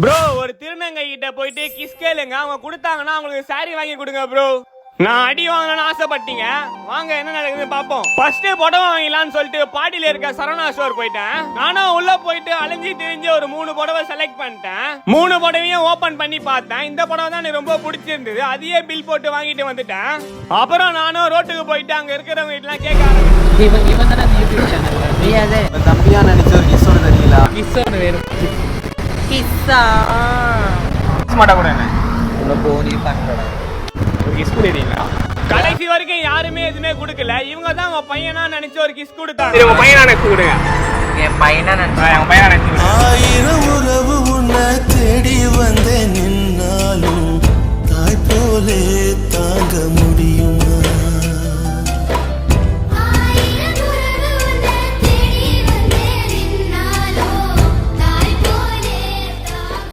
Bro ஒரு திருநங்கை கிட்ட போயிட்டு கிஸ் கேளுங்க. அவங்க கொடுத்தாங்கன்னா அவங்களுக்கு saree வாங்கி கொடுங்க ப்ரோ நான் அடி வாங்கணும்னு ஆசைப்பட்டீங்க. வாங்க என்ன நடக்குதுன்னு பாப்போம் ஃபர்ஸ்ட் புடவை வாங்கிடலாம்னு சொல்லிட்டு பாடியில இருக்க சரவணா ஸ்டோர் போயிட்டேன். நானும் உள்ள போயிட்டு அலைஞ்சு திரிஞ்சு ஒரு மூணு புடவை செலக்ட் பண்ணிட்டேன். மூணு புடவையும் ஓபன் பண்ணி பார்த்தேன். இந்த புடவை தான் எனக்கு ரொம்ப பிடிச்சிருந்தது. அதையே பில் போட்டு வாங்கிட்டு வந்துட்டேன். அப்புறம் நானும் ரோட்டுக்கு போயிட்டு அங்க இருக்கிறவங்க எல்லாம் கேட்க ஆரம்பிச்சேன். தம்பியா நினைச்ச ஒரு கிஸ் ஒன்று தரீங்களா கிஸ்ஸோன்னு வேணும். கிஸ்ஸா? மாட்டா கூட உள்ள போனி பண்றடா ஒரு கிஸ் கொடுறீங்களா கடைசி வரைக்கும் யாருமே எதுவுமே கொடுக்கல. இவங்க தான் உங்க பையனா நினைச்சு ஒரு கிஸ் கொடுத்தாங்க. உங்க பையனா நினைச்சு கொடுங்க. என் பையனா நினைச்சு என் பையனா நினைச்சு ஆயிரம் உறவு உன்னை தேடி வந்தேன். நின்னாலும் தாய் போலே தாங்கமும்